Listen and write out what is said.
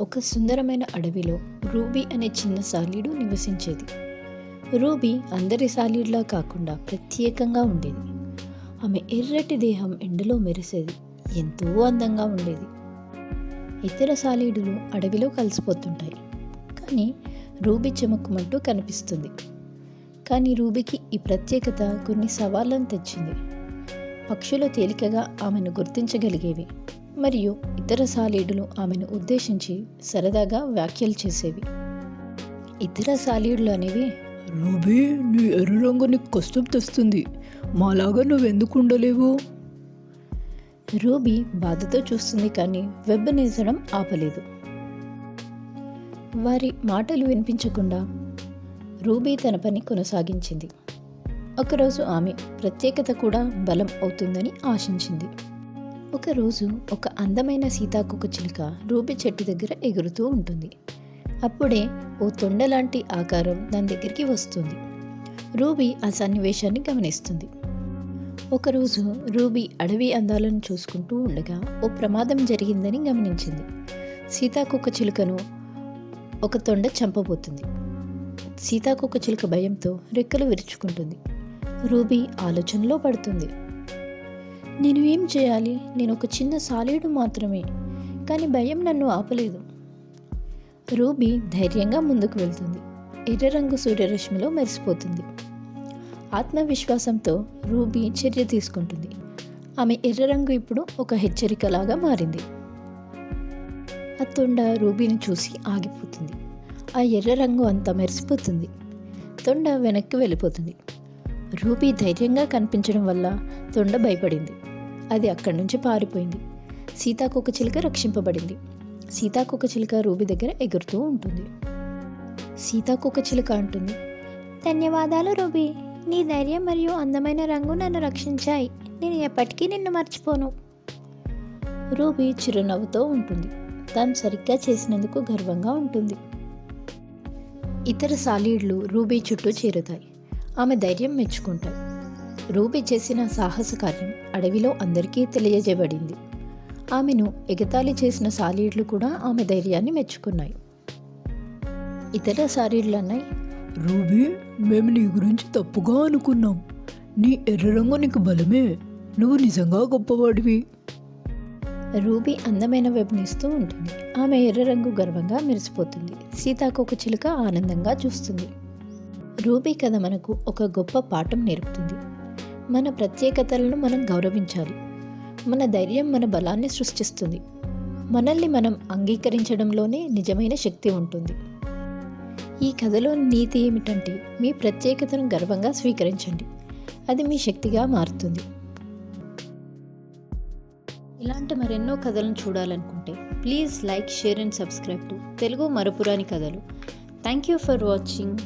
ఒక సుందరమైన అడవిలో రూబీ అనే చిన్న సాలీడు నివసించేది. రూబీ అందరి సాలీడ్లా కాకుండా ప్రత్యేకంగా ఉండేది. ఆమె ఎర్రటి దేహం ఎండలో మెరిసేది. ఎంతో అందంగా ఉండేది. ఇతర సాలీడులు అడవిలో కలిసిపోతుంటాయి. కానీ రూబీ చెమక్కుమంటూ కనిపిస్తుంది. కానీ రూబీకి ఈ ప్రత్యేకత కొన్ని సవాళ్ళను తెచ్చింది. పక్షులు తేలికగా ఆమెను గుర్తించగలిగేవి. మరియు ఇతర సాలీడులు ఆమెను ఉద్దేశించి సరదాగా వ్యాఖ్యలు చేసేవి. ఇతర సాలీడులు అనేవి రూబీ నీ ఎర్ర రంగు నీకు కష్టం తెస్తుంది. మాలాగా నువ్వెందుకు ఉండలేవు? రూబీ బాధతో చూస్తుంది కానీ వెబ్బనేసడం ఆపలేదు. వారి మాటలు వినిపించకుండా రూబీ తన పని కొనసాగించింది. ఒకరోజు ఆమె ప్రత్యేకత కూడా బలం అవుతుందని ఆశించింది. ఒకరోజు ఒక అందమైన సీతాకుక చిలుక రూబీ చెట్టు దగ్గర ఎగురుతూ ఉంటుంది. అప్పుడే ఓ తొండలాంటి ఆకారం దాని దగ్గరికి వస్తుంది. రూబీ ఆ సన్నివేశాన్ని గమనిస్తుంది. ఒకరోజు రూబీ అడవి అందాలను చూసుకుంటూ ఉండగా ఓ ప్రమాదం జరిగిందని గమనించింది. సీతాకుక్క చిలుకను ఒక తొండ చంపబోతుంది. సీతాకుక్క చిలుక భయంతో రెక్కలు విరుచుకుంటుంది. రూబీ ఆలోచనలో పడుతుంది. నేను ఏం చేయాలి? నేను ఒక చిన్న సాలీడు మాత్రమే కానీ భయం నన్ను ఆపలేదు. రూబీ ధైర్యంగా ముందుకు వెళ్తుంది. ఎర్ర రంగు సూర్యరశ్మిలో మెరిసిపోతుంది. ఆత్మవిశ్వాసంతో రూబీ చర్య తీసుకుంటుంది. ఆమె ఎర్ర రంగు ఇప్పుడు ఒక హెచ్చరికలాగా మారింది. ఆ తొండ రూబీని చూసి ఆగిపోతుంది. ఆ ఎర్ర రంగు అంతా మెరిసిపోతుంది. తొండ వెనక్కి వెళ్ళిపోతుంది. రూబీ ధైర్యంగా కనిపించడం వల్ల తొండ భయపడింది. అది అక్కడి నుంచి పారిపోయింది. సీతాకొక చిలుక రక్షింపబడింది. సీతాకొక చిలుక రూబీ దగ్గర ఎగురుతూ ఉంటుంది. సీతాకొక చిలుక అంటుంది ధన్యవాదాలు రూబీ. నీ ధైర్యం మరియు అందమైన రంగు నన్ను రక్షించాయి. నేను ఎప్పటికీ నిన్ను మర్చిపోను. రూబీ చిరునవ్వుతో ఉంటుంది. తాను సరిగ్గా చేసినందుకు గర్వంగా ఉంటుంది. ఇతర సాలీడ్లు రూబీ చుట్టూ చేరుతాయి. ఆమె ధైర్యం మెచ్చుకుంటాయి రూబీ చేసిన సాహస కార్యం అడవిలో అందరికీ తెలియజేయబడింది. ఆమెను ఎగతాళి చేసిన సాలీడ్లు కూడా ఆమె ధైర్యాన్ని మెచ్చుకున్నాయి. ఇతర సాలీడ్లు అన్నాయి రూబీ మేము నీ గురించి తప్పుగా అనుకున్నాం. నీ ఎర్ర రంగు నీకు బలమే. నువ్వు నిజంగా గొప్పవాడివి. రూబీ అందమైన వెబ్నిస్తూ ఉంటుంది. ఆమె ఎర్ర రంగు గర్వంగా మెరిసిపోతుంది. సీతాకొక చిలుక ఆనందంగా చూస్తుంది. రూబీ కథ మనకు ఒక గొప్ప పాఠం నేర్పుతుంది. మన ప్రత్యేకతలను మనం గౌరవించాలి. మన ధైర్యం మన బలాన్ని సృష్టిస్తుంది. మనల్ని మనం అంగీకరించడంలోనే నిజమైన శక్తి ఉంటుంది. ఈ కథలోని నీతి ఏమిటంటే మీ ప్రత్యేకతను గర్వంగా స్వీకరించండి. అది మీ శక్తిగా మారుతుంది. ఇలాంటి మరెన్నో కథలను చూడాలనుకుంటే please like share and subscribe to Telugu మరపురాని కథలు. Thank you for watching.